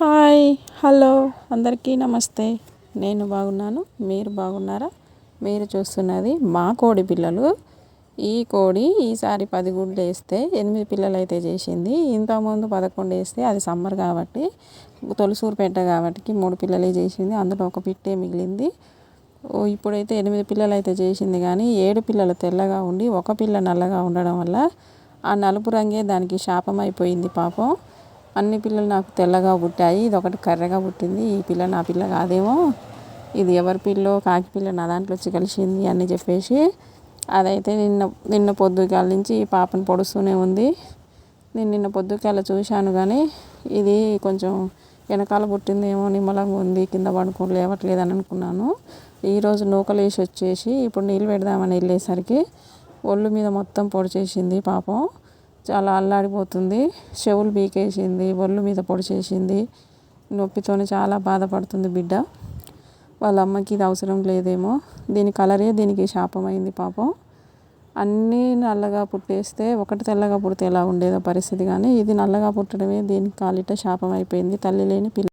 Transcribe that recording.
Hi hello అందరికీ నమస్తే. నేను బాగున్నాను మీరు బాగున్నారా? మీరు చూస్తున్నది మా కోడి పిల్లలు. ఈ కోడి ఈసారి పది గుడ్లు వేస్తే ఎనిమిది పిల్లలు అయితే చేసింది. ఇంతకుముందు పదకొండు వేస్తే అది సమ్మర్ కాబట్టి తొలిసూరు పెట్ట కాబట్టి మూడు పిల్లలే చేసింది. అందులో ఒక పిట్టే మిగిలింది. ఇప్పుడైతే ఎనిమిది పిల్లలు అయితే చేసింది కానీ ఏడు పిల్లలు తెల్లగా ఉండి ఒక పిల్ల నల్లగా ఉండడం వల్ల ఆ నలుపు రంగే దానికి శాపం అయిపోయింది పాపం. అన్ని పిల్లలు నాకు తెల్లగా పుట్టాయి ఇది ఒకటి కర్రగా పుట్టింది ఈ పిల్ల నా పిల్ల కాదేమో ఇది ఎవరి పిల్లో కాకి పిల్ల నా దాంట్లో వచ్చి కలిసింది అని చెప్పేసి అదైతే నిన్న నిన్న పొద్దుకాల నుంచి ఈ పాపను పొడుస్తూనే ఉంది. నేను నిన్న పొద్దుకాల చూశాను కానీ ఇది కొంచెం వెనకాల పుట్టిందేమో నిమ్మలంగా ఉంది కింద పడుకుని లేవట్లేదు అని అనుకున్నాను ఈరోజు నూకలు వేసి వచ్చేసి ఇప్పుడు నీళ్ళు పెడదామని వెళ్ళేసరికి ఒళ్ళు మీద మొత్తం పొడిచేసింది పాపం. చాలా అల్లాడిపోతుంది. చెవులు బీకేసింది ఒళ్ళు మీద పొడి చేసింది నొప్పితోనే చాలా బాధపడుతుంది బిడ్డ. వాళ్ళ అమ్మకి ఇది అవసరం లేదేమో. దీని కలరే దీనికి శాపమైంది పాపం. అన్నీ నల్లగా పుట్టేస్తే ఒకటి తెల్లగా పుడితే ఎలా ఉండేదో పరిస్థితి కానీ ఇది నల్లగా పుట్టడమే దీనికి కాలిట శాపం అయిపోయింది తల్లి లేని పిల్ల